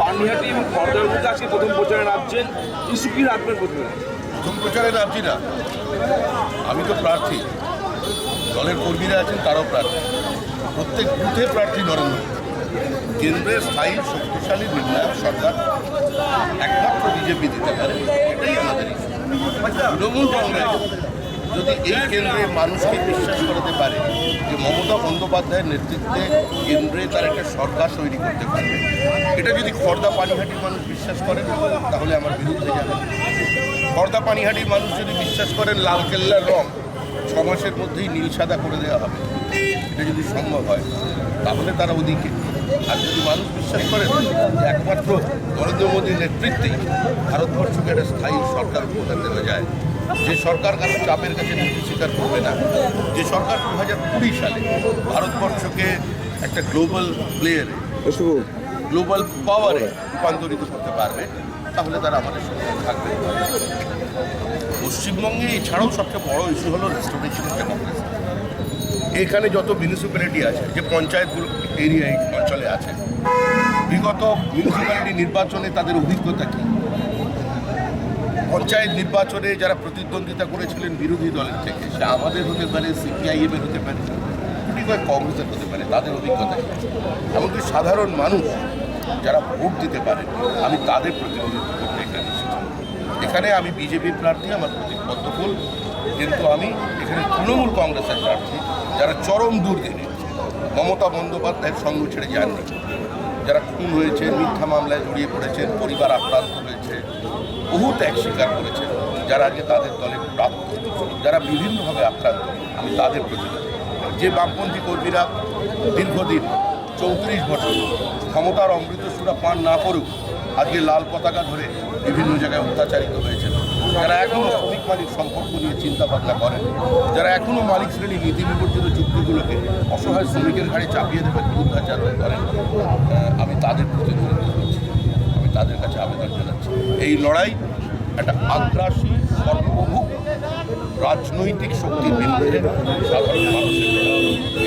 পানিহাটি এবং খড়দার মধ্যে আজকে প্রথম প্রচারে নামছেন ইস্যু কি রাখবেন প্রথমে প্রথম প্রচারে নামছি না। আমি তো প্রার্থী। দলের কর্মীরা আছেন, তারাও প্রার্থী। প্রত্যেক বুথে প্রার্থী নরেন্দ্র কেন্দ্রের স্থায়ী, শক্তিশালী, নির্ণায়ক সরকার একমাত্র বিজেপি দিতে পারে, এটাই আমাদের। তৃণমূল কংগ্রেস যদি এই কেন্দ্রে মানুষকে বিশ্বাস করাতে পারে যে মমতা বন্দ্যোপাধ্যায়ের নেতৃত্বে কেন্দ্রে তার একটা সরকার তৈরি করতে পারবে, এটা যদি খর্দা পানিহাটির মানুষ বিশ্বাস করেন, তাহলে আমার বিরুদ্ধে যাবে। খর্দা পানিহাটির মানুষ যদি বিশ্বাস করেন, লাল কেল্লার রং ছ মাসের মধ্যেই নীল সাদা করে দেওয়া হবে। এটা যদি সম্ভব হয়, তাহলে তারা ওদিকে। আর যদি মানুষ বিশ্বাস করেন যে একমাত্র নরেন্দ্র মোদীর নেতৃত্বেই ভারতবর্ষকে একটা স্থায়ী সরকার উপহার দেওয়া যায় যে সরকার কারও চাপের কাছে নীতি স্বীকার করবে না যে সরকার দু হাজার কুড়ি সালে ভারতবর্ষকে একটা গ্লোবাল প্লেয়ারে গ্লোবাল পাওয়ারে রূপান্তরিত করতে পারবে তাহলে তারা আমাদের সঙ্গে থাকবে। পশ্চিমবঙ্গে এছাড়াও সবচেয়ে বড় ইস্যু হলো রেস্টোরেশন অফ ডেমোক্রেসি এখানে যত মিউনিসিপ্যালিটি আছে যে পঞ্চায়েতগুলো এরিয়া এই অঞ্চলে আছে বিগত মিউনিসিপ্যালিটি নির্বাচনে তাদের অভিজ্ঞতা কী? পঞ্চায়েত নির্বাচনে যারা প্রতিদ্বন্দ্বিতা করেছিলেন বিরোধী দলের থেকে সে আমাদের হতে পারে, সিপিআইএম এর হতে পারে কংগ্রেসের হতে পারে, তাদের অভিজ্ঞতা এমনকি সাধারণ মানুষ যারা ভোট দিতে পারে, আমি তাদের প্রতিনিধিত্ব করতে এখানে এখানে আমি বিজেপির প্রার্থী, আমার পদ্মফুল, কিন্তু আমি এখানে তৃণমূল কংগ্রেসের প্রার্থী, যারা চরম দুর্দিনে মমতা বন্দ্যোপাধ্যায়ের সঙ্গ ছেড়ে যাননি যারা খুন হয়েছে, মিথ্যা মামলায় জড়িয়ে পড়েছেন, পরিবার আক্রান্ত হয়েছে বহু ত্যাগ স্বীকার করেছেন যারা আজকে তাদের দলে প্রাপ্ত যারা বিভিন্নভাবে আক্রান্ত, আমি তাদের প্রতিনিধি যে বামপন্থী কর্মীরা দীর্ঘদিন, চৌত্রিশ বছর ক্ষমতার অমৃত সুরা পান না করেও আজকে লাল পতাকা ধরে বিভিন্ন জায়গায় অত্যাচারিত হয়েছেন। যারা এখনও শ্রমিক মালিক সম্পর্ক নিয়ে চিন্তা ভাবনা করেন, যারা এখনও মালিক শ্রেণি নীতি বিবর্জিত চুক্তিগুলোকে অসহায় শ্রমিকের ঘাড়ে চাপিয়ে দেবে বিরুদ্ধাচারণ করেন আমি তাদের করছি। আমি তাদের কাছে এই লড়াই একটা আগ্রাসী সর্বভূক রাজনৈতিক শক্তির বিরুদ্ধে সাধারণ মানুষের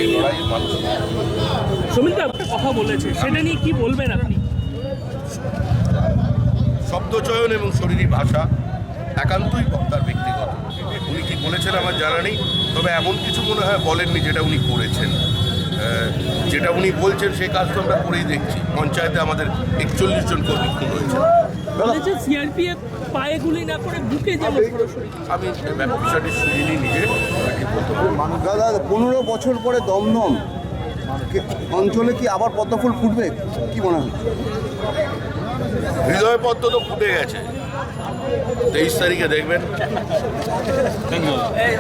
এই লড়াইয়ে মানুষ একটা কথা বলেছে। সেটা নিয়ে কি বলবেন আপনি? শব্দচয়ন এবং শরীরী ভাষা একান্তই বক্তার ব্যক্তিগত। উনি কি বলেছেন আমার জানা নেই তবে এমন কিছু মনে হয় বলেননি যেটা উনি করেছেন। যেটা উনি বলছেন সেই কাজ তো আমরা করেই দেখছি। পঞ্চায়েতে আমাদের একচল্লিশ জন কর্মী খুন হয়েছে। বলেছে সিআরপিএফ পায়ে গুলি না করে বুকে যেন আমি বিষয়টি শুনিনি নিজে তাকে বলতে পারব না। দাদা পনেরো বছর পরে দমদম। অঞ্চলে কি আবার পদ্মফুল ফুটবে? কি মনে হয়? হৃদয় পদ্ম তো ফুটে গেছে। তেইশ তারিখে দেখবেন।